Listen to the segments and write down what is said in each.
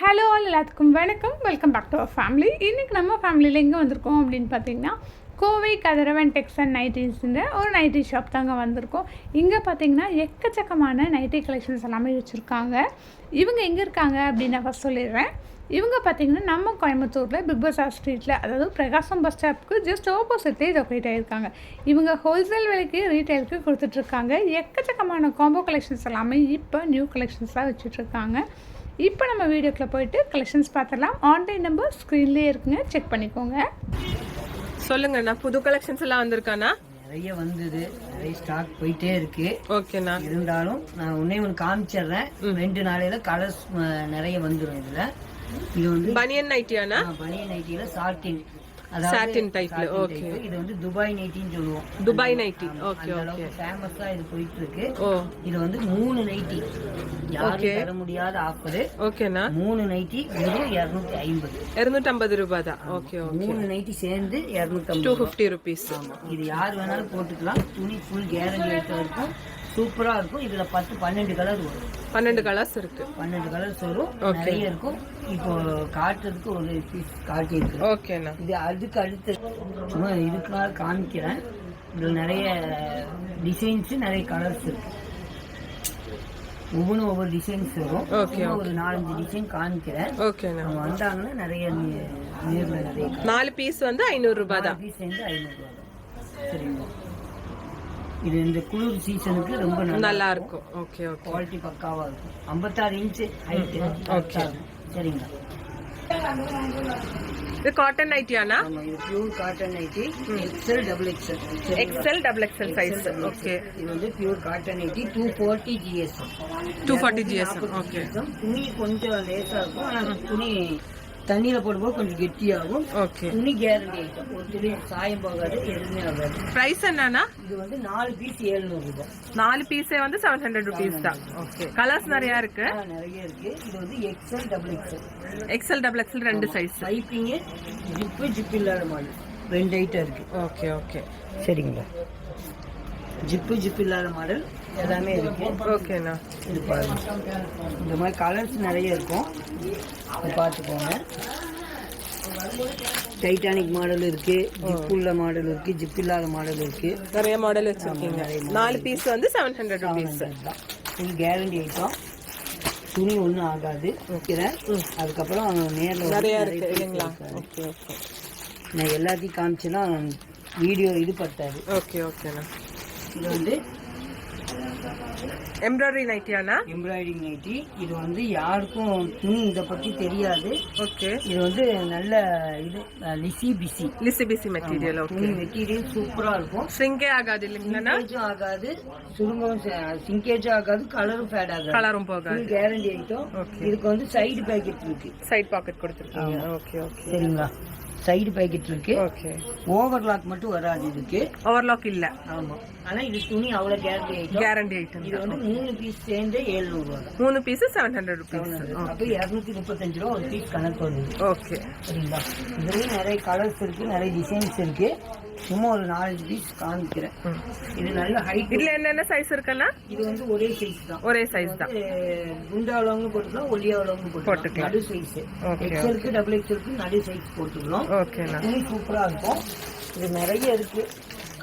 Hello all எல்லாத்துக்கும் வணக்கம். Welcome back to our family இன்றைக்கி நம்ம ஃபேமிலியில் எங்கே வந்திருக்கோம் அப்படின்னு பார்த்தீங்கன்னா கோவை கதிரவன் டெக்ஸ் அண்ட் நைட்டிஸ்ன்ற ஒரு நைட்டி ஷாப் தாங்க வந்திருக்கோம். இங்கே பார்த்தீங்கன்னா எக்கச்சக்கமான நைட்டி கலெக்ஷன்ஸ் எல்லாமே வச்சுருக்காங்க. இவங்க எங்கே இருக்காங்க அப்படின்னு நான் ஃபஸ்ட் சொல்லிடுறேன். இவங்க பார்த்தீங்கன்னா நம்ம கோயம்புத்தூரில் பிக் பஸார் ஸ்ட்ரீட்டில் அதாவது பிரகாசம் பஸ் ஸ்டாப்புக்கு ஜஸ்ட் ஆப்போசிட்லேயே லொக்கேட் ஆகியிருக்காங்க இவங்க ஹோல்சேல் விலைக்கு ரீட்டைலுக்கு கொடுத்துட்ருக்காங்க எக்கச்சக்கமான காம்போ கலெக்ஷன்ஸ் எல்லாமே இப்போ நியூ கலெக்ஷன்ஸாக வச்சுட்ருக்காங்க இப்போ நம்ம வீடியோக்குள்ளே போயிட்டு கலெக்ஷன்ஸ் பார்த்துடலாம். ஆன்லைன் நம்பர் ஸ்க்ரீன்லேயே இருக்குங்க. செக் பண்ணிக்கோங்க. சொல்லுங்கண்ணா புது கலெக்ஷன்ஸ் எல்லாம் வந்திருக்காண்ணா? நிறைய வந்தது. நிறைய ஸ்டாக் போயிட்டே இருக்கு. ஓகேண்ணா. இருந்தாலும் நான் உன்னே ஒன்று காமிச்சிடுறேன். ரெண்டு நாளையில கலர்ஸ் நிறைய வந்துடும் இதுல. இது வந்து பனியன் நைட்டியாண்ணா பனிய நைட்டியில சாட்டின் Satin type ல, okay. இது வந்து துபாய் நைட்டின்னு சொல்லுவோம். துபாய் நைட்டி ஓகே ஓகே ஃபேமஸா இது போயிட்டு இருக்கு ஓ. இது வந்து மூணு நைட்டி யாரும் தர முடியாத ஆஃபர் ஓகேண்ணா மூணு நைட்டி வெறும் இருநூத்தி ஐம்பது. இருநூற்றம்பது ரூபாய் தான் ஓகே ஓகே மூணு நைட்டி சேர்ந்து இருநூத்தி டூ ஃபிஃப்டி ருபீஸ் இது யார் வேணாலும் போட்டுக்கலாம். துணி ஃபுல் கேரண்டி இருக்கும். சூப்பரா இருக்கும். இதுல பத்து பன்னெண்டு கலர் வரும். பன்னெண்டு கலர்ஸ் இருக்கு. பன்னெண்டு கலர்ஸ் வரும். நிறைய இருக்கும். இப்போ காட்டுறதுக்கு ஒரு பீஸ் காட்டியிருக்கு ஓகேண்ணா இது அதுக்கு அடுத்து சும்மா இதுக்காக காமிக்கிறேன். இதுல நிறைய டிசைன்ஸ் நிறைய கலர்ஸ் இருக்கு. ஒவ்வொன்றும் ஒவ்வொரு டிசைன்ஸ் வரும். ஒரு நாலஞ்சு டிசைன் காமிக்கிறேன். ஓகேண்ணா அவங்க வந்தாங்கன்னா நிறைய நேர்ல நிறைய நாலு பீஸ் வந்து ஐநூறு ரூபாய் தான். பீஸ் சேர்ந்து ஐநூறுரூவா தான். சரிங்களா? இது இந்த குளிர் சீசனுக்கு ரொம்ப நல்லா இருக்கும். ஓகே ஓகே குவாலிட்டி பக்காவா இருக்கும். ஐம்பத்தாறு இன்ச்சு ஹைட்டு Okay. சரிங்களா? இது காட்டன் நைட்டியாண்ணா ஆமா இது pure cotton nighty XL double XL XL double XL size okay இது வந்து pure cotton nighty two forty GS two forty GSM okay துணி கொஞ்சம் லேசா இருக்கும். ஆனா துணி தண்ணியில போடும்போது கொஞ்சம் கெட்டியாகும். ஓகே. துணி கேரண்டி ஐட்டம் ஒரு துணி சாயம் போகாது எதுவுமே ஆகாது. ப்ரைஸ் என்னண்ணா இது வந்து நாலு பீஸ் ஏழுநூறு ரூபாய். நாலு பீஸே வந்து செவன் ஹண்ட்ரட் ருபீஸ் தான். ஓகே கலர்ஸ் நிறைய இருக்கு. நிறைய இருக்கு. இது வந்து XL double XL XL double XL ரெண்டு சைஸ் பைப்பிங்கு ஜிப்பு ஜிப் இல்லாத மாடல் ரெண்டு ஐட்டம் இருக்கு. Okay okay. சரிங்களா? ஜிப்பு ஜிப் இல்லாத மாடல் எல்லாமே இருக்கு. ஓகேண்ணா. இது பாருங்க. இந்த மாதிரி கலர்ஸ் நிறைய இருக்கும். பார்த்துக்கோங்க. டைட்டானிக் மாடல் இருக்கு ஜிப் உள்ள மாடல் இருக்கு ஜிப் இல்லாத மாடல் இருக்கு. நிறைய மாடல் வச்சிருக்கீங்க. நாலு பீஸ் வந்து செவன் ஹண்ட்ரட் ருபீஸ் இது கேரண்டி ஐட்டம் துணி ஒன்றும் ஆகாது. வைக்கிறேன். அதுக்கப்புறம் நேரில் நிறைய இருக்கு இல்லைங்களா? Okay okay. நான் எல்லாத்தையும் காமிச்சேன்னா வீடியோ இது பத்தாது. ஓகே ஓகேண்ணா இது வந்து எம்ப்ராய்டரி நைட்டியாண்ணா எம்ப்ராய்டிங் நைட்டி இது வந்து யாருக்கும் துணி இதை பற்றி தெரியாது. ஓகே இது வந்து நல்ல இது லிசி பிசி லிசி பிசி மெட்டீரியல் ஓகே துணி மெட்டீரியல் சூப்பரா இருக்கும். ஷ்ரிங்கே ஆகாது சிங்கேஜும் ஆகாது. சுருங்கவும் சிங்கேஜும் ஆகாது கலரும் ஃபேட் ஆகாது. கலரும் போகாது. Guarantee item. இதுக்கு வந்து சைடு பேக்கெட் இருக்கு. சைட் பாக்கெட் கொடுத்துருக்கீங்க. ஓகே ஓகே சரிங்களா? சைடு பேக்கெட் இருக்கு. ஓவர்லாக் மட்டும் வராது இதுக்கு. ஓவர்லாக் இல்ல. ஆமா. ஆனா இது துணி அவ்வளவு கேரண்டி ஐட்டம் கேரண்டி ஐட்டம் இது வந்து மூணு பீஸ் சேர்ந்து ஏழுநூறு ரூபா தான் மூணு பீஸ் செவன் ஹண்ட்ரட் ருபீஸ் அப்போ இரநூத்தி முப்பத்தஞ்சு ரூபா ஒரு பீஸ் கணக்கு வருது. ஓகே சரிங்களா? இதுலயும் நிறைய கலர்ஸ் இருக்கு நிறைய டிசைன்ஸ் இருக்கு. சும்மா ஒரு நாலஞ்சு பீஸ் காமிக்கிறேன். இது நல்ல ஹைட் இதுல என்னென்ன சைஸ் இருக்குண்ணா இது வந்து ஒரே சைஸ் தான். ஒரே சைஸ் தான். இது குண்டா உள்ளவங்க போட்டுக்கலாம் ஒல்லியா உள்ளவங்க போட்டுக்கலாம். நடு சைஸ் Okay. எக்ஸலுக்கு டபுள் எக்ஸலுக்கு நடு சைஸ் போட்டுக்கலாம். ஓகேண்ணா துணி சூப்பரா இருக்கும். இது நிறைய இருக்கு.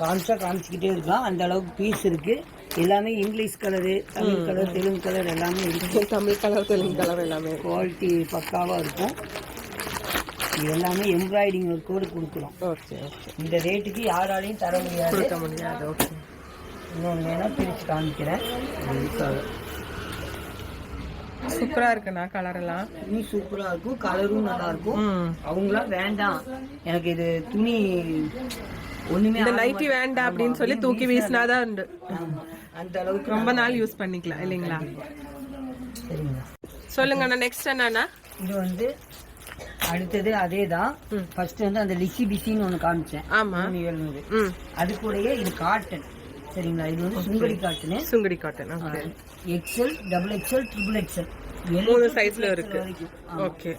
காமிச்சா காமிச்சுக்கிட்டே இருக்கலாம். அந்த அளவுக்கு பீஸ் இருக்கு. எல்லாமே English colour Tamil colour Telugu colour எல்லாமே இருக்கு. தமிழ் கலர் தெலுங்கு கலர் எல்லாமே குவாலிட்டி பக்காவா இருக்கும். இது எல்லாமே எம்ப்ராய்டிங் ஒர்க்கோடு கொடுக்குறோம். Okay okay. இந்த ரேட்டுக்கு யாராலையும் தர முடியாது. கொடுக்க முடியாது ஓகே. இன்னொன்று வேணா பிரித்து காமிக்கிறேன். இதுக்காக. சூப்பரா இருக்குண்ணா கலர் எல்லாம். துணி சூப்பரா இருக்கும் கலரும் நல்லா இருக்கும். அவங்களாம் வேண்டாம். எனக்கு இது துணி ஒண்ணுமே இந்த நைட்டி வேண்டாம் அப்படின்னு சொல்லி தூக்கி வீசினாதான் உண்டு. அந்த அளவுக்கு ரொம்ப நாள் யூஸ் பண்ணிக்கலாம் இல்லைங்களா? சரிங்களா? சொல்லுங்கண்ணா நெக்ஸ்ட் என்னண்ணா? இது வந்து அடுத்தது அதே தான் ஃபர்ஸ்ட் வந்து அந்த லிசி பிசின்னு ஒன்று காமிச்சேன். ஆமா. எழுநூறு. அது கூடயே இது காட்டன் சரிங்களா? இது வந்து Sungudi cotton Sungudi cotton okay XL double XL triple XL மூணு சைஸ்ல இருக்கு. ஓகே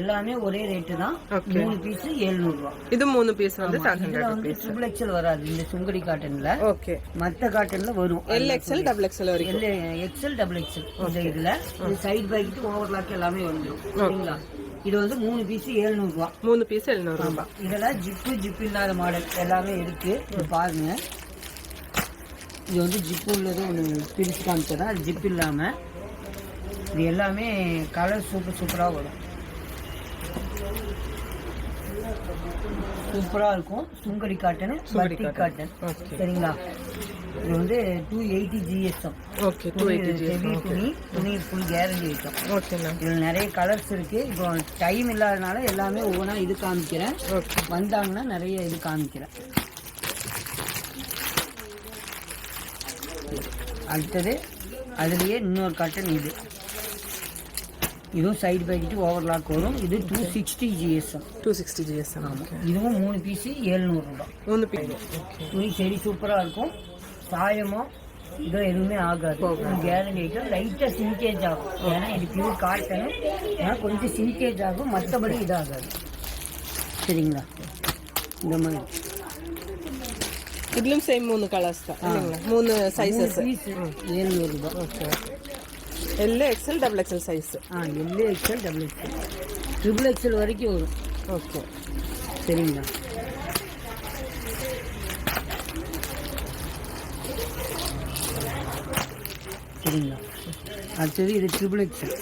எல்லாமே ஒரே ரேட்டு தான். மூணு பீஸ் எழுநூறு ரூபா இது மூணு பீஸ் வந்து இதுல ட்ரிபிள் எக்ஸல் வராது. இந்த சுங்கடி காட்டன்ல ஓகே மத்த காட்டன்ல வரும். எல் எக்ஸ்எல் டபுள் எக்ஸ்எல் வரைக்கும். எக்ஸல் டபுள் எக்ஸல் இந்த இதுல. இது சைடு பாக்கெட் ஓவர்லாக் எல்லாமே வந்துடும் சரிங்களா? இது வந்து மூணு பீஸ் எழுநூறு ரூபா மூணு பீஸ் எழுநூறு ரூபாய் இதெல்லாம் ஜிப்பு ஜிப் இல்லாத மாடல். எல்லாமே இருக்கு. இது பாருங்க. இது வந்து ஜிப்பு உள்ளது ஒன்று பிரிச்சு காமிச்சதா? அது ஜிப் இல்லாம. இது எல்லாமே கலர் சூப்பர் சூப்பரா வரும். சூப்பரா இருக்கும். சுங்கடி காட்டன் சுங்கடி காட்டன் சரிங்களா? இது வந்து two eighty GSM okay two eighty heavy துணி துணி ஃபுல் கேரண்டி ஐட்டம் ஓகேண்ணா இதில் நிறைய கலர்ஸ் இருக்கு. இப்போ டைம் இல்லாதனால எல்லாமே ஒவ்வொன்றா இது காமிக்கிறேன். ஓகே வந்தாங்கன்னா நிறைய இது காமிக்கிறேன். அடுத்தது அதுலயே இன்னொரு காட்டன் இது. இதுவும் சைடு பாக்கெட்டு ஓவர்லாக் வரும். இது two sixty GSM two sixty GSM okay இதுவும் மூணு பீஸு எழுநூறுபா மூணு பீஸ் ஓகே துணி செடி சூப்பராக இருக்கும். சாயமோ இதோ எதுவுமே ஆகாது. கேரண்டி ஐட்டம் லைட்டாக சிங்கேஜ் ஆகும். ஏன்னா இது பியூர் காட்டன் ஏன்னா கொஞ்சம் சிங்கேஜ் ஆகும் மற்றபடி இதாகாது. சரிங்களா? இந்த மாதிரி. இதுலயும் சேம் மூணு கலர்ஸ் தான். மூணு sizes piece ஏழ்நூறுபா okay L XL double XL size ஆ L XL double XL triple XL வரைக்கும் வரும். ஓகே சரிங்களா? சரிங்களா? அடுத்தது இது ட்ரிபிள் எக்ஸல்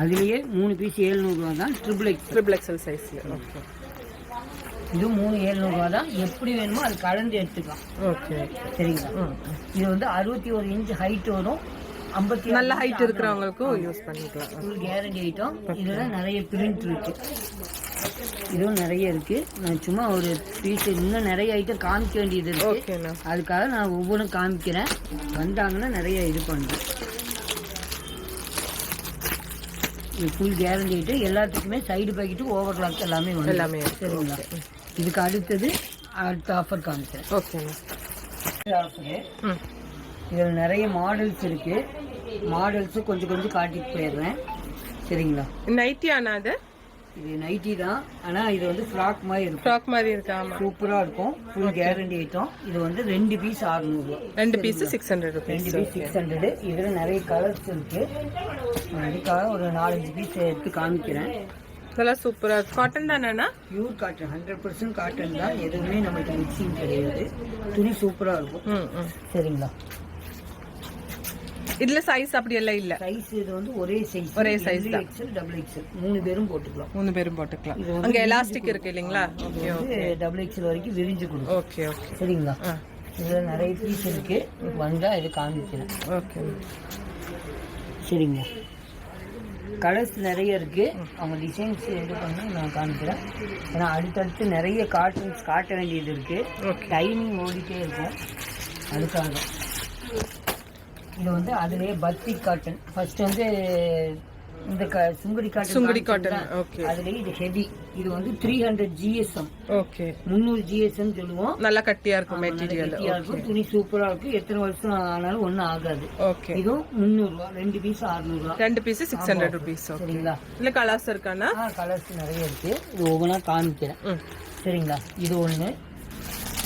அதுலேயே மூணு பீஸ் ஏழ்நூறுவா தான் ட்ரிபிள் எக்ஸல் ட்ரிபிள் எக்ஸ்எல் சைஸ்ல ஓகே இது மூணு ஏழ்நூறுவா தான். எப்படி வேணுமோ அது கலந்து எடுத்துக்கலாம். ஓகே சரிங்களா? இது வந்து அறுபத்தி ஒரு இன்ச் ஹைட் வரும். ஐம்பத்தி நல்ல ஹைட் இருக்கிறவங்களுக்கும் யூஸ் பண்ணிக்கலாம். கேரண்டி ஐட்டம் இதில் நிறைய பிரிண்ட் இருக்கு. இதுவும் நிறைய இருக்கு. நான் சும்மா ஒரு பீஸ் இன்னும் நிறைய ஐட்டம் காமிக்க வேண்டியது இருக்கு. அதுக்காக நான் ஒவ்வொன்றும் காமிக்கிறேன். வந்தாங்கன்னா நிறைய இது பண்ணுறேன். இது ஃபுல் கேரண்டி ஐட்டம் எல்லாத்துக்குமே சைடு பாக்கெட்டு எல்லாமே வந்து எல்லாமே இருக்கு. சரிங்களா? இதுக்கு அடுத்தது அடுத்த ஆஃபர் காமிக்கிறேன். ஓகேண்ணா ஆஃபரு இதில் நிறைய மாடல்ஸ் இருக்கு. மாடல்ஸு கொஞ்சம் கொஞ்சம் காட்டிட்டு போயிடுறேன். சரிங்களா? நைட்டி ஆனா அது? இது நைட்டி தான். ஆனால் இது வந்து ஃப்ராக் மாதிரி இருக்கும். ஃப்ராக் மாதிரி இருக்கு சூப்பராக இருக்கும். ஃபுல் கேரண்டி ஐட்டம் இது வந்து ரெண்டு பீஸ் அறுநூறுவா ரெண்டு பீஸ் சிக்ஸ் ஹண்ட்ரட் ரெண்டு பீஸ் சிக்ஸ் ஹண்ட்ரடு இதில் நிறைய கலர்ஸ் இருக்கு. நான் இதுக்காக ஒரு நாலஞ்சு பீஸ் எடுத்து காமிக்கிறேன். இதெல்லாம் சூப்பரா இருக்கு. Cotton தானேண்ணா pure cotton hundred percent cotton தான். எதுவுமே நம்மளுக்கு மிக்சிங் கிடையாது. துணி சூப்பராக இருக்கும். ம் ம். சரிங்களா? இதுல சைஸ் அப்படி எல்லாம் இல்ல. சைஸ் இது வந்து ஒரே சைஸ் ஒரே size தான். எக்ஸல் டபுள் எக்ஸல் மூணு பேரும் போட்டுக்கலாம். மூணு பேரும் போட்டுக்கலாம். அங்க எலாஸ்டிக் இருக்கு இல்லைங்களா? ஓகே வந்து டபுள் எக்ஸல் வரைக்கும் விரிஞ்சு கொடுக்கும். ஓகே ஓகே சரிங்களா? இதில் நிறைய பீஸ் இருக்கு. வந்தா இது காமிக்கிறேன். ஓகே சரிங்களா கலர்ஸ் நிறைய இருக்கு. அவங்க டிசைன்ஸ் இது பண்ணி நான் காமிக்கிறேன். ஏன்னா அடுத்தடுத்து நிறைய கார்ட்டூன்ஸ் காட்ட வேண்டியது இருக்கு. ஓகே டைமிங் ஓடிட்டே இருக்கும். அதுக்காக இது வந்து அதுலயே பத்தி காட்டன் ஃபர்ஸ்ட் வந்து இந்த Sungudi cotton Sungudi cotton okay அதுலயே இது ஹெவி இது வந்து த்ரீ ஹண்ட்ரட் ஜிஎஸ்எம் ஓகே முந்நூறு ஜிஎஸ்எம் சொல்லுவோம். நல்லா கட்டியா இருக்கும் மெட்டீரியல் இருக்கும். துணி சூப்பரா இருக்கும். எத்தனை வருஷம் ஆனாலும் ஒன்றும் ஆகாது. ஓகே இதுவும் முந்நூறுரூவா ரெண்டு பீஸ் அறுநூறுவா. ரெண்டு piece six hundred rupees okay சரிங்களா? இல்ல கலர்ஸ் இருக்காண்ணா? ஆ கலர்ஸ் நிறைய இருக்கு. இது ஒவ்வொன்றா காமிக்கிறேன். சரிங்களா? இது ஒன்று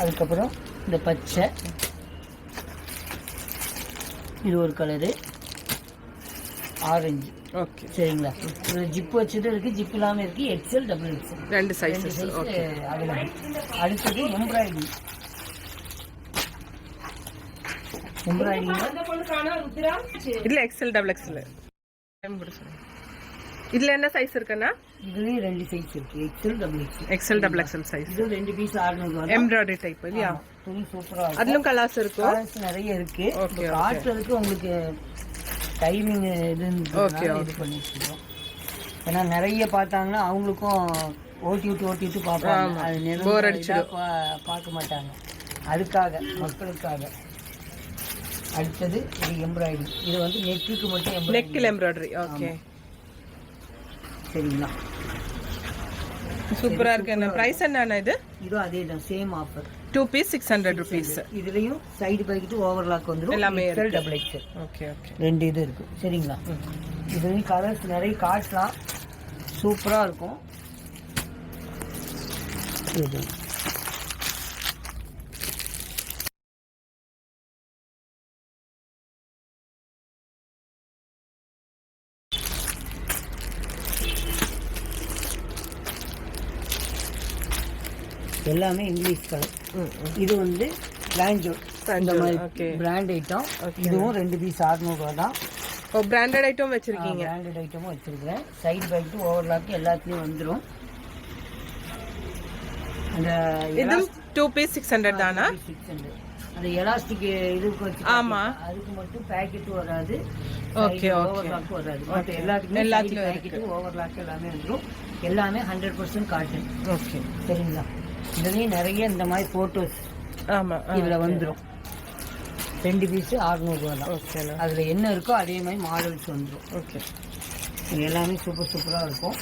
அதுக்கப்புறம் இந்த பச்சை. இது ஒரு கலரு ஆரஞ்சு ஓகே சரிங்களா? இது ஜிப் வச்சது இருக்கு ஜிப் இல்லாமல் இருக்கு எக்ஸல் டபுள் எக்ஸல் ரெண்டு சைஸ் அவைலபிள் அடுத்தது எம்ப்ராய்டிங் எம்ப்ராய்டிங் இதுல எக்ஸ்எல் டபுள் எக்ஸ்எல் இதுல என்ன சைஸ் இருக்குண்ணா இதுலேயும் ரெண்டு சைஸ் இருக்கு. XL double XL XL double XL size இது ரெண்டு பீஸ் அறுநூறுவா எம்ப்ராய்டரி டைப் இல்லையா? துணி சூப்பராக இருக்கும். அதுலயும் கலர்ஸ் இருக்கும் கலர்ஸ் நிறைய இருக்கு. காட்டுறதுக்கு உங்களுக்கு டைமிங் இதுன்னு Okay, இது பண்ணிட்டு இருக்கோம் ஏன்னா நிறைய பார்த்தாங்கன்னா அவங்களுக்கும் ஓட்டி விட்டு ஓட்டி விட்டு பார்ப்பாங்க அது இதா அடிச்சிடும். பார்க்க மாட்டாங்க. அதுக்காக மக்களுக்காக. அடுத்தது இது எம்ப்ராய்டிங் இது வந்து நெக்குக்கு மட்டும். நெக்கில் எம்ப்ராய்டரி ஓகே சரிங்களா? சூப்பரா இருக்கு. என்ன பிரைஸ் என்னண்ணா இது? இதுவும் அதே தான் same offer two piece six hundred rupees இதுலயும் சைடு பாக்கெட்டு ஓவர்லாக் வந்துடும் எல்லாமே டபுள் எக்ஸல் ஓகே ஓகே ரெண்டு இது இருக்கு. சரிங்களா? இதுலேயும் கலர்ஸ் நிறைய காட்டலாம் சூப்பராக இருக்கும். இது. எல்லாமே இங்கிலீஷ் கலர் இது வந்து பிராண்டோ இந்த மாதிரி. பிராண்ட் ஐட்டம் இதுவும் ரெண்டு பீஸ் அறுநூறுவா தான். ஓ பிராண்டட் ஐட்டம் வச்சிருக்கீங்க. பிராண்டட் ஐட்டமும் வச்சிருக்கிறேன். சைடு பேக்கு ஓவர்லாக்கு எல்லாத்துலேயும் வந்துடும் அந்த இதுவும் டூ பீஸ் சிக்ஸ் ஹண்ட்ரட் தானா? சிக்ஸ் ஹண்ட்ரட் அந்த எலாஸ்டிக் இதுக்கு வச்சு ஆமா. அதுக்கு மட்டும் பேக்கெட் வராது. Okay. ஓவர்லாக் வராது. மற்ற எல்லாத்துக்குமே எல்லாத்துலயும் பேக்கெட் ஓவர்லாக் எல்லாமே வந்துடும் எல்லாமே ஹண்ட்ரட் பர்சன்ட் காட்டன் ஓகே. சரிங்களா? இதுலேயும் நிறைய இந்த மாதிரி ஃபோட்டோஸ் ஆமா இதில் வந்துடும் ரெண்டு பீஸு அறுநூறுவா தான் ஓகேண்ணா அதில் என்ன இருக்கோ அதே மாதிரி மாடல்ஸ் வந்துடும் ஓகே இது எல்லாமே சூப்பர் சூப்பராக இருக்கும்.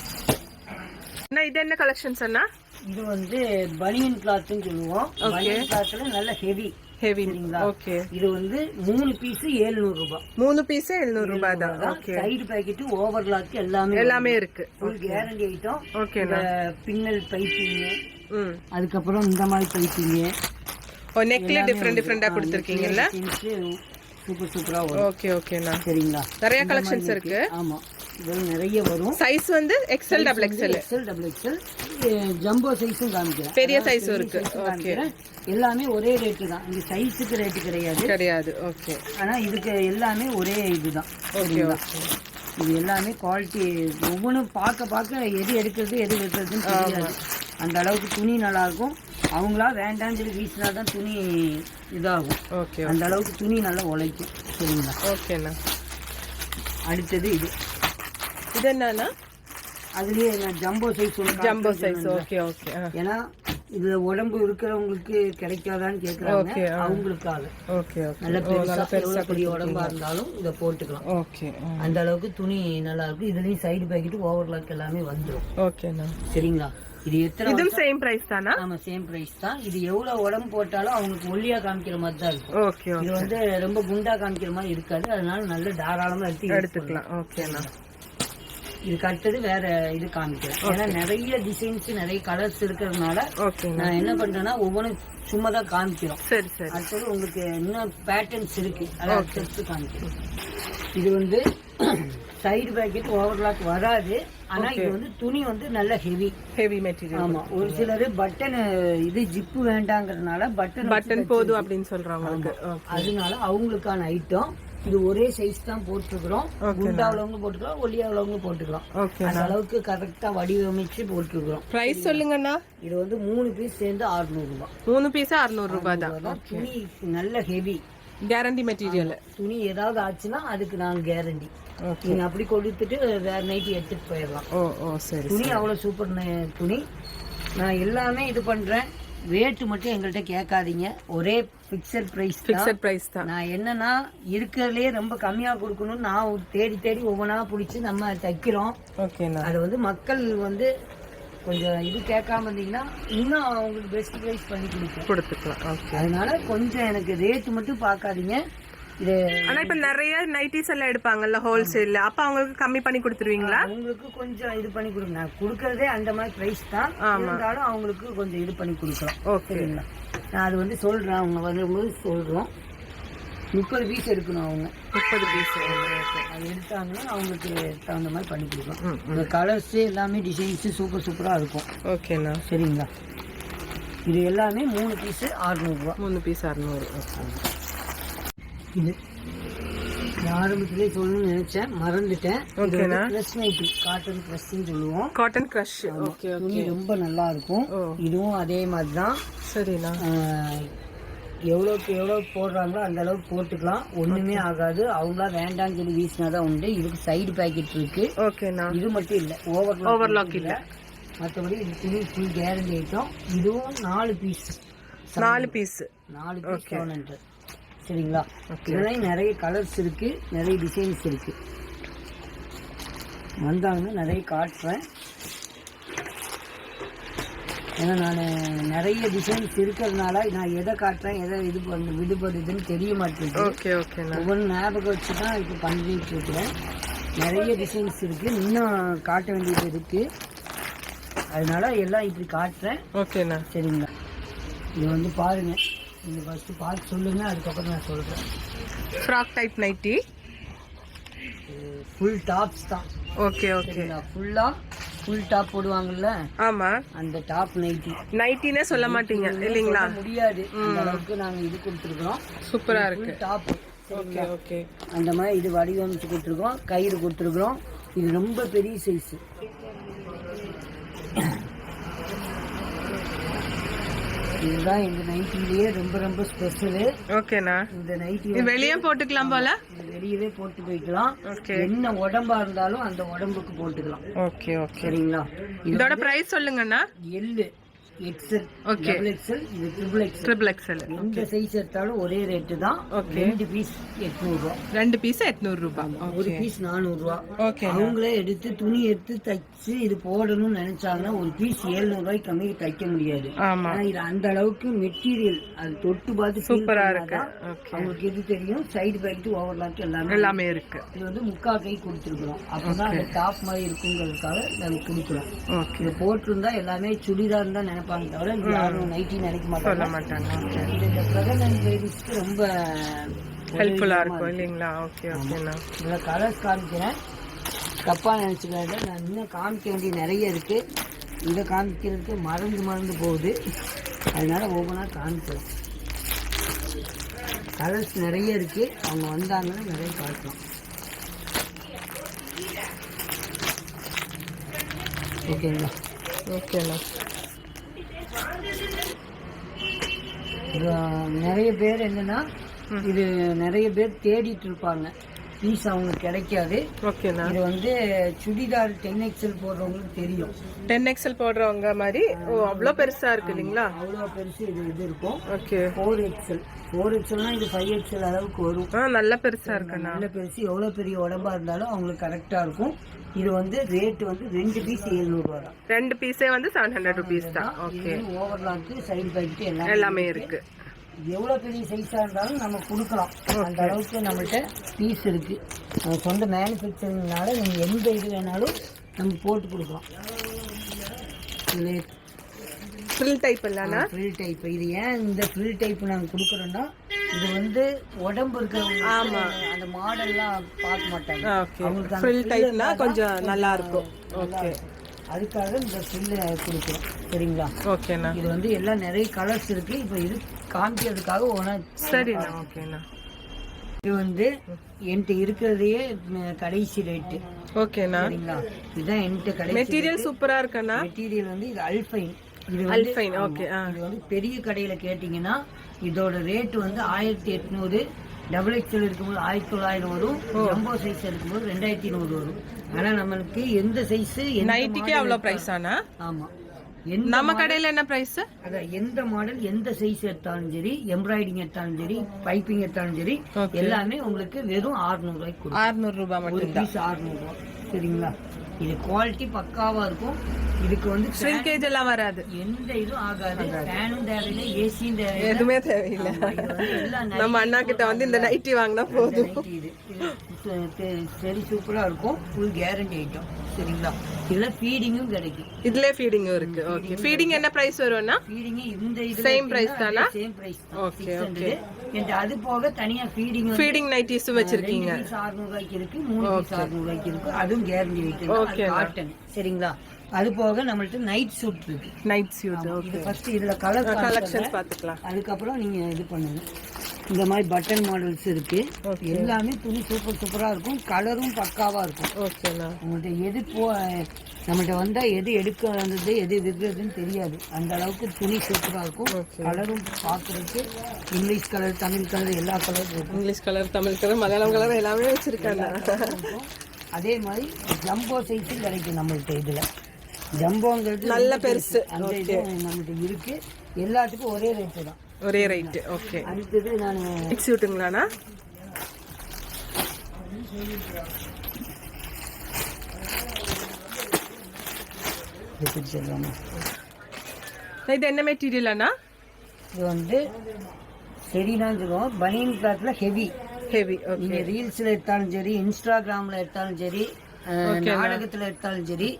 அண்ணா இது என்ன கலெக்ஷன்ஸ் அண்ணா? இது வந்து பனியன் கிளாத்னு சொல்லுவோம். பனியன் கிளாத்ல நல்ல ஹெவி ஹெவி சரிங்களா? ஓகே இது வந்து மூணு பீஸ் ஏழ்நூறு ரூபாய் மூணு பீஸ் எழுநூறு ரூபாய் தான் ஓகே சைடு பேக்கெட் ஓவர்லாக் எல்லாமே எல்லாமே இருக்கு. ஃபுல் கேரண்டி ஐட்டம் ஓகேண்ணா பின்னல் பைப்பிங் அதுக்கப்புறம் இந்த மாதிரி பைப்பிங் ஓ நெக்ல டிஃப்ரெண்ட் டிஃப்ரெண்டா கொடுத்துருக்கீங்கல்ல? சூப்பர் சூப்பரா வரும். ஓகே ஓகேண்ணா சரிங்களா? நிறைய கலெக்ஷன்ஸ் இருக்கு. ஆமா. இதெல்லாம் நிறைய வரும். சைஸ் வந்து XL double XL XL double XL jumbo சைஸும் காமிக்கிறேன். பெரிய size இருக்கு. காமிக்கிறேன். எல்லாமே ஒரே ரேட்டு தான். இங்க சைஸுக்கு ரேட்டு கிடையாது. கிடையாது. ஓகே ஆனா இதுக்கு எல்லாமே ஒரே இதுதான். ஓகே சரிங்களா? ஓகே இது எல்லாமே குவாலிட்டி ஒவ்வொன்றும் பார்க்க பார்க்க எது எடுக்கிறது எது வைக்கிறதுன்னு தெரியாது. அந்த அளவுக்கு துணி நல்லா இருக்கும் அவங்களா வேண்டாம்னு சொல்லி வீசினா தான் துணி இதாகும். ஓகே அந்த அளவுக்கு துணி நல்லா உழைக்கும். சரிங்களா? ஓகேண்ணா அடுத்தது இது. இது என்னண்ணா? அதுலயே நான் jumbo size jumbo size okay okay ஏன்னா இதுல உடம்பு இருக்கிறவங்களுக்கு கிடைக்காதான்னு ஆ. அவங்களுக்காக. Okay okay. நல்ல பெருசா எவ்வளவு பெரிய உடம்பா இருந்தாலும் இதை போட்டுக்கலாம். ஓகே அந்த அளவுக்கு துணி நல்லா இருக்கும் இதுலயும் சைடு பேக்கெட் ஓவர்லாக் எல்லாமே வந்துடும் ஓகேண்ணா சரிங்களா? இது எத்தனை இதுவும் சேம் பிரைஸ் தானா? ஆமா சேம் பிரைஸ் தான். இது எவ்வளவு உடம்பு போட்டாலும் அவங்களுக்கு ஒல்லியா காமிக்கிற மாதிரி தான் இருக்கும். ஓகே இது வந்து ரொம்ப குண்டா காமிக்கிற மாதிரி இருக்காது. அதனால நல்ல தாராளமா எடுத்து எடுத்துக்கலாம். ஓகேண்ணா. இதுக்கு அடுத்தது வேற இது காமிக்கிறேன். ஏன்னா நிறைய டிசைன்ஸ் நிறைய கலர்ஸ் இருக்கிறதுனால நான் என்ன பண்றேன்னா ஒவ்வொன்றும் சும்மா தான் காமிக்கிறோம். சரி சரி. அடுத்தது உங்களுக்கு இன்னும் பேட்டர்ன்ஸ் இருக்கு. அதை அடுத்தடுத்து காமிக்கிறோம் இது வந்து சைடு பேக்கெட் ஓவர்லாக் வராது. ஆனா இது வந்து துணி வந்து நல்ல ஹெவி ஹெவி மெட்டீரியல் ஆமா ஒரு சிலர் பட்டன் இது ஜிப்பு வேண்டாங்கிறதுனால பட்டன் பட்டன் போதும் அப்படின்னு ஓகே அதனால அவங்களுக்கான ஐட்டம் இது ஒரே சைஸ் தான் போட்டுருக்கிறோம். குண்டா உள்ளவங்க போட்டுக்கலாம் ஒல்லியா உள்ளவங்க போட்டுக்கலாம். அந்த அளவுக்கு கரெக்டா வடிவமைச்சு போட்டுருக்கிறோம். பிரைஸ் சொல்லுங்கண்ணா. இது வந்து மூணு பீஸ் சேர்ந்து 600 ரூபாய் மூணு பீஸ் அறுநூறு ரூபாய் தான். துணி நல்ல ஹெவி கேரண்டி மெட்டீரியல் துணி ஏதாவது ஆச்சுன்னா அதுக்கு நான் கேரண்டி ஓகே. நீங்க அப்படி கொடுத்துட்டு வேற நைட்டு எடுத்துட்டு போயிடலாம். ஓ ஓ சரி துணி அவ்வளவு சூப்பர் துணி. நான் எல்லாமே இது பண்றேன். ரேட்டு மட்டும் எங்கள்கிட்ட கேட்காதீங்க. ஒரே பிக்சட் பிரைஸ் ஃபிக்ஸட் பிரைஸ் தான். நான் என்னன்னா இருக்கிறதுலயே ரொம்ப கம்மியா கொடுக்கணும்னு நான் தேடி தேடி ஒவ்வொன்றா பிடிச்சி நம்ம தைக்கிறோம். ஓகேண்ணா அது வந்து மக்கள் வந்து கொஞ்சம் இது கேட்காம இருந்தீங்கன்னா இன்னும் அவங்களுக்கு பெஸ்ட் ப்ரைஸ் பண்ணி கொடுப்பேன் கொடுத்துக்கலாம். ஓகே அதனால கொஞ்சம் எனக்கு ரேட்டு மட்டும் பார்க்காதீங்க. இது ஆனா இப்ப நிறைய நைட்டிஸ் எல்லாம் எடுப்பாங்கல்ல ஹோல்சேல்ல அப்ப அவங்களுக்கு கம்மி பண்ணி கொடுத்துருவீங்களா? அவங்களுக்கு கொஞ்சம் இது பண்ணி கொடுங்க. நான் கொடுக்கறதே அந்த மாதிரி ப்ரைஸ் தான். இருந்தாலும் அவங்களுக்கு கொஞ்சம் இது பண்ணி கொடுக்கலாம். ஓகே சரிங்களா? நான் அது வந்து சொல்றேன். அவங்க வரும்போது சொல்றோம். முப்பது பீஸ் எடுக்கணும் அவங்க. முப்பது பீஸ் அது எடுத்தாங்கன்னா அவங்களுக்கு தகுந்த மாதிரி பண்ணி கொடுக்கலாம். இந்த கலர்ஸ் எல்லாமே டிசைன்ஸ் சூப்பர் சூப்பராக இருக்கும். ஓகேண்ணா சரிங்களா? இது எல்லாமே மூணு பீஸு அறுநூறுபா மூணு பீஸ் அறுநூறு இது. ஆரம்பத்திலே சொல்லணும்னு நினைச்சேன். மறந்துட்டேன். ஓகேண்ணா. ப்ரெஸ் நைட்டி காட்டன் ப்ரெஸ்ன்னு சொல்லுவோம். காட்டன் க்ரஷ் ஓகே ரொம்ப நல்லா இருக்கும். இதுவும் அதே மாதிரி தான் சரிண்ணா எவ்வளோக்கு எவ்வளோ போடுறாங்களோ அந்த அளவுக்கு போட்டுக்கலாம். ஒன்றுமே ஆகாது. அவங்களா வேண்டாம்னு சொல்லி வீசினா தான் உண்டு. இதுக்கு சைடு பேக்கெட் இருக்கு. ஓகேண்ணா. இது மட்டும் இல்லை. ஓவர் Overlock இல்ல. மற்றபடி இது துணி ஃபுல் கேரண்டி ஐட்டம் இதுவும் நாலு பீஸ் நாலு பீஸ் நாலு பீஸ் செவன் ஹண்ட்ரட் சரிங்களா? இதுலேயும் நிறைய கலர்ஸ் இருக்கு நிறைய டிசைன்ஸ் இருக்கு. வந்தாங்கன்னா நிறைய காட்டுறேன். ஏன்னா நான் நிறைய டிசைன்ஸ் இருக்கிறதுனால நான் எதை காட்டுறேன் எதை இது பண்ண விடுபடுதுன்னு தெரிய மாட்டேங்குது. ஓகே ஒவ்வொன்று ஞாபகம் வச்சு தான் இப்போ பண்ணிட்டு இருக்கிறேன். நிறைய டிசைன்ஸ் இருக்கு இன்னும் காட்ட வேண்டியது இருக்கு. அதனால எல்லாம் இப்படி காட்டுறேன். ஓகேண்ணா சரிங்களா? இது வந்து பாருங்க. நீங்க ஃபர்ஸ்ட் பார்த்து சொல்லுங்க அதுக்கப்புறம் நான் சொல்றேன். Frock type nighty full tops தான். ஓகே ஓகே சரிங்களா? ஃபுல்லா ஃபுல் டாப் போடுவாங்கல்ல? ஆமா. அந்த டாப் நைட்டி நைட்டினே சொல்ல மாட்டீங்க இல்லைங்களா? முடியாது. அந்த அளவுக்கு நாங்க இது கொடுத்துருக்கோம் சூப்பரா இருக்கு. டாப் ஓகே ஓகே அந்த மாதிரி இது வடிவமைச்சு கொடுத்துருக்கோம். கயிறு கொடுத்துருக்குறோம். இது ரொம்ப பெரிய சைஸ் இதுதான் எங்க நைட்டிலேயே ரொம்ப ரொம்ப ஸ்பெஷலு. ஓகேண்ணா. இந்த நைட்டி வெளியே போட்டுக்கலாம் போல? வெளியவே போட்டு போய்க்கலாம். என்ன உடம்பா இருந்தாலும் அந்த உடம்புக்கு போட்டுக்கலாம். Okay okay. சரிங்களா? இது இதோட பிரைஸ் சொல்லுங்கண்ணா. L XL Okay. Double XL இது ட்ரிபிள் எக்ஸல் ட்ரிபிள் எக்ஸ்எல் எந்த சைஸ் எடுத்தாலும் ஒரே ரேட்டு தான். Okay. ரெண்டு பீஸ் எட்நூறுரூவா ரெண்டு பீஸ் எட்நூறு ரூபாய் ஒரு பீஸ் நானூறுரூவா ஓகே அவங்களே எடுத்து துணி எடுத்து தைச்சு இது போடணும்னு நினைச்சாங்கன்னா ஒரு பீஸ் ஏழ்நூறு ரூபாய்க்கு கம்மி தைக்க முடியாது. ஆமா. ஆனா இது அந்த அளவுக்கு மெட்டீரியல் அது தொட்டு பார்த்து feel சூப்பரா இருக்கு. ஓகே அவங்களுக்கு எது தெரியும்? சைடு பேக்ட் ஓவர்லாக் எல்லாமே எல்லாமே இருக்கு. இது வந்து முக்கா கை கொடுத்துருக்குறோம். அப்பதான் அந்த டாப் மாதிரி இருக்குங்கிறதுக்காக நாங்கள் கொடுக்குறோம். ஓகே போட்டிருந்தா எல்லாமே சுடிதார் தான் நினைப்பாங்க தவிர யாரும் நைட்டி நினைக்க சொல்ல மாட்டாங்க. மாட்டாங்க. ஓகே இது இந்த பிரெக்னன்ட் லேடிஸ்க்கு ரொம்ப ஹெல்ப்ஃபுல்லா இருக்கும் இல்லைங்களா? ஓகே ஓகேண்ணா இதில் கலர்ஸ் காமிக்கிறேன். தப்பாக நினச்சிக்காத நான் இன்னும் காமிக்க வேண்டிய நிறைய இருக்கு. இதை காமிக்கிறதுக்கு மறந்து மறந்து போகுது. அதனால ஒவ்வொன்றா காமிக்கிறேன். கலர்ஸ் நிறைய இருக்கு. அவங்க வந்தாங்கன்னா நிறைய காட்டலாம் ஓகேங்களா ஓகேண்ணா இது நிறைய பேர் என்னன்னா இது நிறைய பேர் தேடிட்டு இருப்பாங்க. பீஸ் அவங்களுக்கு கிடைக்காது. இது வந்து சுடிதார் டென் எக்ஸல் போடுறவங்களுக்கு தெரியும். டென் எக்ஸ்எல் போடுறவங்க மாதிரி ஓ அவ்வளோ பெருசா இருக்கு இல்லைங்களா? அவ்வளோ பெருசு இது இது இருக்கும். ஓகே ஃபோர் எக்ஸல் ஃபோர் எக்ஸல்னா இது ஃபைவ் எக்ஸல் அளவுக்கு வரும். நல்ல பெருசா இருக்குண்ணா நல்ல பெருசு. எவ்வளோ பெரிய உடம்பா இருந்தாலும் அவங்களுக்கு கரெக்டாக இருக்கும். இது வந்து ரேட் வந்து ரெண்டு பீஸ் எழுநூறுவா தான். ரெண்டு பீஸே வந்து செவன் ஹண்ட்ரட் ருபீஸ் தான். ஓகே ஓவர்லாக்கு சைடு பேக்கெட் எல்லாம் எல்லாமே இருக்கு. எவ்வளோ பெரிய சைஸாக இருந்தாலும் நம்ம கொடுக்கலாம். அந்த அளவுக்கு நம்மள்ட்ட பீஸ் இருக்கு. நம்ம சொந்த மேனுஃபேக்சரிங்னால நீங்கள் எந்த இது வேணாலும் நம்ம போட்டு கொடுக்கலாம். ஃபில் டைப் இல்லைண்ணா ஃப்ரில் டைப் இது ஏன் இந்த ஃப்ரில் டைப் நாங்கள் கொடுக்குறோன்னா இது வந்து உடம்பு இருக்கிறவங்க ஆமா. அந்த மாடல்லாம் பார்க்க மாட்டாங்க. ஓகே. ஃபில் டைப்னா கொஞ்சம் நல்லா இருக்கும். ஓகே. அதுக்காக இந்த ஃப்ரில் கொடுக்குறோம். சரிங்களா? ஓகேண்ணா. இது வந்து எல்லாம் நிறைய கலர்ஸ் இருக்கு. இப்போ இது காமிக்கிறதுக்காக ஒன்றா சரிண்ணா. ஓகேண்ணா. இது வந்து என்கிட்ட இருக்கிறதையே கடைசி ரேட்டு ஓகேண்ணா. சரிங்களா? இதுதான் என்கிட்ட கடைசி மெட்டீரியல் சூப்பரா இருக்குண்ணா? மெட்டீரியல் வந்து இது அல்ஃபைன் இது அல்ஃபைன் ஓகே இது வந்து பெரிய கடையில கேட்டிங்கன்னா இதோட ரேட் வந்து ஆயிரத்தி எட்நூறு. டபுள் எக்ஸ்எல் இருக்கும்போது ஆயிரத்தி தொள்ளாயிரம் வரும். ஜம்போ சைஸ் இருக்கும்போது ரெண்டாயிரத்தி நூறு வரும். ஆனா நம்மளுக்கு எந்த சைஸ் நைட்டிக்கே அவ்வளோ ப்ரைஸ் ஆனா? ஆமா. நம்ம கடையில என்ன பிரைஸ் அதான் எந்த மாடல் எந்த சைஸ் எடுத்தாலும் சரி எம்ப்ராய்டிங் எடுத்தாலும் சரி பைப்பிங் எடுத்தாலும் சரி. எல்லாமே உங்களுக்கு வெறும் 600 ரூபாய்க்கு அறுநூறு ரூபாய் மட்டும் பீஸ் 600 ரூபாய். சரிங்களா? இது குவாலிட்டி பக்காவா இருக்கும். இதுக்கு வந்து ஷ்ரிங்கேஜ் எல்லாம் வராது. எந்த இதுவும் ஆகாது. ஃபேனும் தேவையில்லை ஏசியும் தேவையில்லை. எதுவுமே தேவையில்லை. நம்ம அண்ணா கிட்ட வந்து இந்த நைட்டி வாங்கினா போதும். சரி சூப்பரா இருக்கும். ஃபுல் கேரண்டி ஐட்டம் சரிங்களா? இதுல ஃபீடிங்கும் கிடைக்கும். இதுல ஃபீடிங்கும் இருக்கு. ஓகே ஃபீடிங் என்ன பிரைஸ் வரும்னா ஃபீடிங் இந்த Same price தானா? சேம் பிரைஸ் Okay, என்கிட்ட அது போக தனியா ஃபீடிங் ஃபீடிங் நைட்டிஸும் வச்சிருக்கீங்க. ரெண்டு பீஸ் அறுநூறு ரூபாய்க்கு இருக்கு மூணு பீஸ் அறுநூறு ரூபாய்க்கு இருக்கு. அதுவும் கேரண்டி வைக்கணும் காட்டன் சரிங்களா? அது போக நம்மள்ட்ட நைட் சூட் இருக்கு. நைட் சூட் ஓகே ஃபர்ஸ்ட் இதுல கலர் கலெக்ஷன்ஸ் பாத்துக்கலாம் அதுக்கப்புறம் நீங்க இது பண்ணுங்க. இந்த மாதிரி பட்டன் மாடல்ஸ் இருக்கு. எல்லாமே துணி சூப்பர் சூப்பரா இருக்கும். கலரும் பக்காவா இருக்கும். ஓகேண்ணா உங்கள்ட்ட எது போ நம்மள்ட்ட வந்தா எது எடுக்கிறது எது விடுறதுன்னு தெரியாது. அந்த அளவுக்கு துணி சூப்பரா இருக்கும். கலரும் பார்க்கறதுக்கு இங்கிலீஷ் கலர் தமிழ் கலர் எல்லா கலரும் இருக்கும். English colour Tamil colour Malayalam colour எல்லாமே வச்சிருக்காங்க. அதே மாதிரி ஜம்போ சைஸும் கிடைக்கும் நம்மள்ட்ட இதுல. ஜம்போங்கிறது நல்ல பெருசு. அந்த இது நம்மள்ட்ட இருக்கு. எல்லாத்துக்கும் ஒரே ரேட்டு தான். ஒரே ரைட்டு ஓகே. அடுத்தது நான் பிடிச்சிடலாமா இது என்ன மெட்டீரியல் அண்ணா? இது வந்து செடிதான் சொல்லுவோம் பனியன் கிளாத்ல ஹெவி ஹெவி ரீல்ஸ்ல எடுத்தாலும் சரி இன்ஸ்டாகிராம்ல எடுத்தாலும் சரி நாடகத்துல எடுத்தாலும் சரி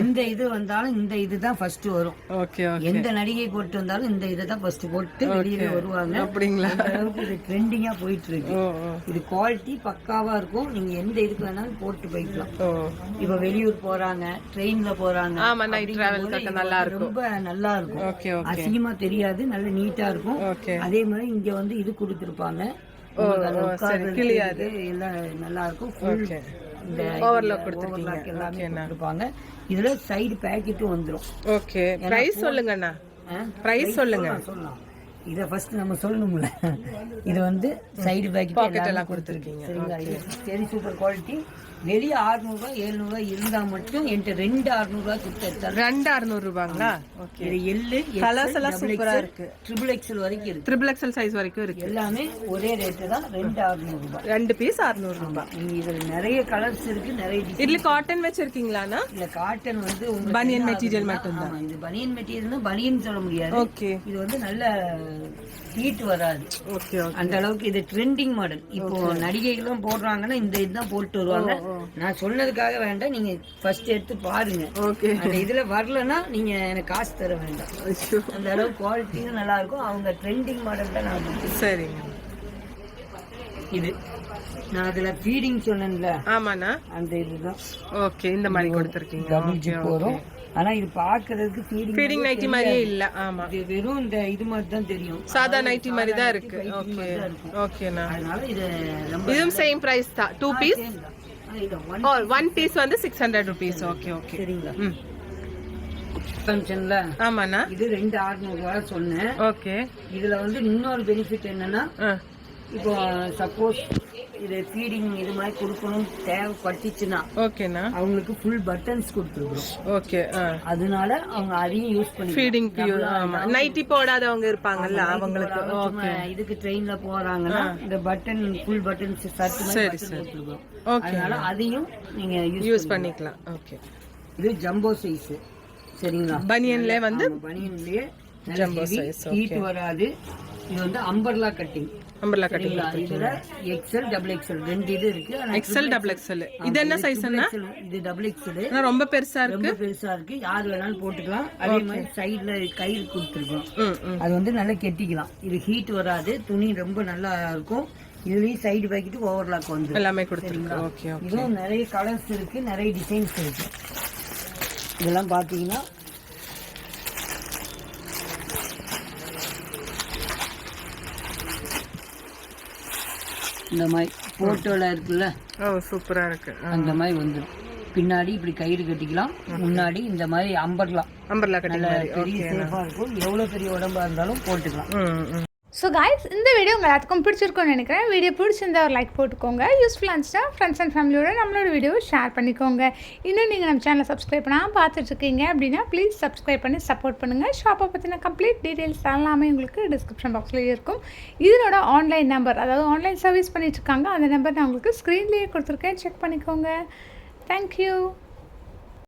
எந்த இது வந்தாலும் இந்த இதுதான் ஃபர்ஸ்ட் வரும். எந்த நடிகை போட்டு வந்தாலும் இந்த இதை தான் ஃபர்ஸ்ட் போட்டு வெளியில வருவாங்க. அப்படிங்களா? அளவுக்கு இது ட்ரெண்டிங்கா போயிட்டு இருக்கு இது குவாலிட்டி பக்காவா இருக்கும். நீங்க எந்த இதுக்கு வேணாலும் போட்டு போய்க்கலாம். இப்ப வெளியூர் போறாங்க ட்ரெயின்ல போறாங்க நல்லா இருக்கும். ரொம்ப நல்லா இருக்கும். அசிங்கமா தெரியாது நல்ல நீட்டா இருக்கும். அதே மாதிரி இங்க வந்து இது கொடுத்துருப்பாங்க. எல்லாம் நல்லா இருக்கும். இந்த ஓவர்லாக் எல்லாமே கொடுத்துருப்பாங்க இதுல சைடு பேக்கெட்டும் வந்துரும். ஓகே பிரைஸ் சொல்லுங்கண்ணா? பிரைஸ் சொல்லுங்க. சொல்லலாம், இத ஃபர்ஸ்ட் நம்ம சொல்லணும்ல. இது வந்து சைடு பேக்கெட் எல்லாம் கொடுத்துருக்கீங்க. சரிங்களா? சரி சூப்பர் குவாலிட்டி வெளியே 600 ரூபாய் 700 ரூபாய் இருந்தா மட்டும் என்கிட்ட ரெண்டு 600 ரூபாய் கொடுத்து ரெண்டு அறுநூறு ரூபாங்களா ஓகே. இது எல்லு Colours எல்லாம் சூப்பரா இருக்கு. ட்ரிபிள் எக்ஸல் வரைக்கும் இருக்கு. ட்ரிபிள் எக்ஸல் சைஸ் வரைக்கும் இருக்கு. எல்லாமே ஒரே ரேட்டு தான் ரெண்டு 600 ரூபாய் ரெண்டு பீஸ் அறுநூறு ரூபாய் நீங்க இதுல நிறைய கலர்ஸ் இருக்கு நிறைய இதுல காட்டன் வச்சிருக்கீங்களாண்ணா இல்ல காட்டன் வந்து உங்களுக்கு பனியன் மெட்டீரியல் மட்டும்தான். ஆமா, இது பனியன் மெட்டீரியல்னா பனியன் சொல்ல முடியாது. ஓகே இது வந்து நல்ல ஹீட் வராது. ஓகே ஓகே அந்த அளவுக்கு இது ட்ரெண்டிங் மாடல் இப்போ நடிகைகளும் போடுறாங்கன்னா இந்த இதுதான் போட்டு வருவாங்க. நான் சொன்னதுக்காக வேண்டாம். நீங்க ஃபர்ஸ்ட் எடுத்து பாருங்க. ஓகே அந்த இதுல வரலன்னா நீங்க எனக்கு காசு தர வேண்டாம். அந்த அளவுக்கு குவாலிட்டியும் நல்லா இருக்கும். அவங்க ட்ரெண்டிங் மாடல் தான் நான். சரிங்க. இது. நான் அதுல ஃபீடிங் சொன்னேன்ல. ஆமாண்ணா. அந்த இதுதான். ஓகே இந்த மாதிரி கொடுத்துருக்கீங்க. டபுள் ஜிப் வரும். ஆனா இது பாக்குறதுக்கு ஃபீடிங் ஃபீடிங் நைட்டி மாதிரியே இல்ல. ஆமா. இது வெறும் இந்த இது மாதிரி தான் தெரியும். சாதா நைட்டி மாதிரி தான் இருக்கு. ஓகே ஓகேண்ணா அதனால இது இதுவும் சேம் பிரைஸ் தான். Two piece oh one piece வந்து six hundred rupees okay okay சரிங்களா? ம். ஃபங்க்ஷன்ல ஆமாண்ணா. இது ரெண்டு அறுநூறு ரூபாய் சொன்னேன். ஓகே இதுல வந்து இன்னொரு பெனிஃபிட் என்னன்னா இப்போ சப்போஸ் இது ஃபீடிங் இது மாதிரி கொடுக்கணும் தேவைப்பட்டுச்சுன்னா ஓகேண்ணா. அவங்களுக்கு ஃபுல் பட்டன்ஸ் கொடுத்துருக்கோம் ஓகே அதனால அவங்க அதையும் யூஸ் பண்ணி ஃபீடிங் நைட்டி போடாதவங்க இருப்பாங்கல்ல அவங்களுக்கு. ஓகே. இதுக்கு ட்ரெயின்ல போறாங்கன்னா இந்த பட்டன் ஃபுல் பட்டன்ஸ் சர்ட் போட்டிருக்கோம் ஓகே. அதனால அதையும் நீங்க யூஸ் யூஸ் பண்ணிக்கலாம். ஓகே. இது ஜம்போ சைஸ் சரிங்களா? பனியன்ல வந்து பனியன்லயே Jumbo size, ஹீட் வராது. இது வந்து அம்பர்லா கட்டிங் அம்பர்லா கட்டிங் இதுல எக்ஸ்எல் டபுள் எக்ஸ்எல் ரெண்டு இது இருக்கு. ஆனா எக்ஸல் டபுள் எக்ஸல் இது என்ன சைஸ்னா XL இது டபுள் எக்ஸ்எல் ரொம்ப பெருசா இருக்கு. ரொம்ப பெருசா இருக்கு. யார் வேணாலும் போட்டுக்கலாம். அதே மாதிரி சைடுல கயிறு கொடுத்துருக்கோம். அது வந்து நல்லா கெட்டிக்கலாம். இது ஹீட் வராது. துணி ரொம்ப நல்லா இருக்கும். இதுலயும் சைடு பாக்கெட் ஓவர்லாக் வந்து எல்லாமே கொடுத்துருக்கு. ஓகே ஓகே இதுவும் நிறைய கலர்ஸ் இருக்கு. நிறைய டிசைன்ஸ் இருக்கு. இதெல்லாம் பாத்தீங்கன்னா இந்த மாதிரி போட்டோல இருக்குல்ல? ஓ சூப்பரா இருக்கு. அந்த மாதிரி வந்துடும். பின்னாடி இப்படி கயிறு கட்டிக்கலாம் முன்னாடி இந்த மாதிரி அம்பர்லாம். அம்பர்லா கட்டிங் மாதிரி. பெரிய சேஃபா இருக்கும். எவ்வளவு பெரிய உடம்பா இருந்தாலும் போட்டுக்கலாம். ஸோ காய்ஸ் இந்த வீடியோ உங்கள் எல்லாத்துக்கும் பிடிச்சிருக்கும்னு நினைக்கிறேன். வீடியோ பிடிச்சிருந்தா ஒரு லைக் போட்டுக்கோங்க. யூஸ்ஃபுல்லாக இருந்துச்சுன்னா ஃப்ரெண்ட்ஸ் அண்ட் ஃபேமிலியோட நம்மளோட வீடியோவை ஷேர் பண்ணிக்கோங்க. இன்னும் நீங்கள் நம்ம சேனலை சப்ஸ்கிரைப் பண்ணால் பார்த்துட்ருக்கீங்க அப்படின்னா ப்ளீஸ் சப்ஸ்கிரைப் பண்ணி சப்போர்ட் பண்ணுங்கள் ஷாப்பை பற்றின கம்ப்ளீட் டீட்டெயில்ஸ் எல்லாமே உங்களுக்கு டிஸ்கிரிப்ஷன் பாக்ஸ்லேயே இருக்கும். இதனோட ஆன்லைன் நம்பர் அதாவது ஆன்லைன் சர்வீஸ் பண்ணிகிட்ருக்காங்க இருக்காங்க. அந்த நம்பர் நான் உங்களுக்கு ஸ்க்ரீன்லேயே கொடுத்துருக்கேன். செக் பண்ணிக்கோங்க. தேங்க்யூ